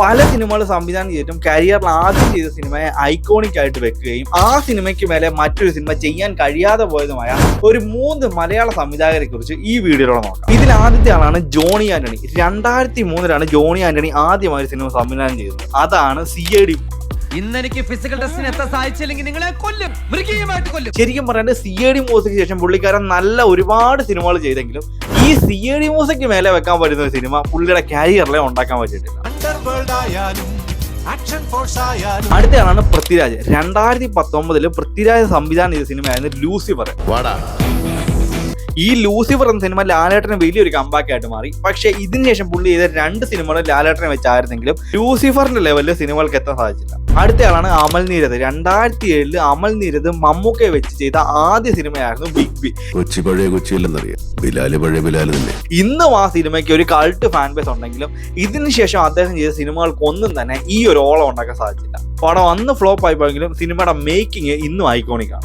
പല സിനിമകൾ സംവിധാനം ചെയ്തിട്ടും കരിയറിൽ ആദ്യം ചെയ്ത സിനിമയെ ഐക്കോണിക് ആയിട്ട് വെക്കുകയും ആ സിനിമയ്ക്ക് മേലെ മറ്റൊരു സിനിമ ചെയ്യാൻ കഴിയാതെ പോയതുമായ ഒരു മൂന്ന് മലയാള സംവിധായകരെ കുറിച്ച് ഈ വീഡിയോയിലൂടെ നോക്കാം. ഇതിൽ ആദ്യത്തെ ആളാണ് ജോണി ആന്റണി. രണ്ടായിരത്തി മൂന്നിലാണ് ജോണി ആന്റണി ആദ്യമായി സിനിമ സംവിധാനം ചെയ്തത്. അതാണ് സി ഐ ഡി ഇന്ന് എനിക്ക് ഫിസിക്കൽ ടെസ്റ്റിന് എത്താൻ സാധിച്ചില്ലെങ്കിൽ നിങ്ങളെ കൊല്ലും. മൃഗീയമായിട്ട് കൊല്ലും. ശരിക്കും പറയാണ്ട് സി എ ഡി മൂസയ്ക്ക് ശേഷം പുള്ളിക്കാരൻ നല്ല ഒരുപാട് സിനിമകൾ ചെയ്തെങ്കിലും ഈ സി എ ഡി മ്യൂസിക് മേലെ വെക്കാൻ പറ്റുന്ന ഒരു സിനിമ പുള്ളിയുടെ കാരിയറിലെ ഉണ്ടാക്കാൻ പറ്റിയിട്ടില്ല. ആയാലും ആക്ഷൻ ഫോഴ്സ് ആയാലും. അടുത്തയാളാണ് പൃഥ്വിരാജ്. രണ്ടായിരത്തി പത്തൊമ്പതിൽ പൃഥ്വിരാജ് സംവിധാനം ചെയ്ത സിനിമയായിരുന്നു ലൂസിഫർ. വാടാ. ഈ ലൂസിഫർ എന്ന സിനിമ ലാലേട്ടന് വലിയൊരു കമ്പാക്ക് ആയിട്ട് മാറി. പക്ഷേ ഇതിനുശേഷം പുള്ളി ചെയ്ത രണ്ട് സിനിമകളും ലാലേട്ടനെ വെച്ചായിരുന്നെങ്കിലും ലൂസിഫറിന്റെ ലെവലിൽ സിനിമകൾക്ക് എത്താൻ സാധിച്ചില്ല. അടുത്തയാളാണ് അമൽ നീരത് രണ്ടായിരത്തി ഏഴിൽ അമൽ നീരത് മമ്മൂക്കയെ വെച്ച് ചെയ്ത ആദ്യ സിനിമയായിരുന്നു ബിഗ് ബി കൊച്ചി പഴയ കൊച്ചിയില്ലെന്നറിയാം ബിലാൽ പഴയ ബിലാൽ തന്നെ. ഇന്നും ആ സിനിമയ്ക്ക് ഒരു കൾട്ട് ഫാൻ ബേസ് ഉണ്ടെങ്കിലും ഇതിനുശേഷം അദ്ദേഹം ചെയ്ത സിനിമകൾക്കൊന്നും തന്നെ ഈ ഒരു ഓളം ഉണ്ടാക്കാൻ സാധിച്ചില്ല. പടം അന്ന് ഫ്ലോപ്പ് ആയി പോയെങ്കിലും സിനിമയുടെ മേക്കിംഗ് ഇന്നും ഐക്കോണിക് ആണ്.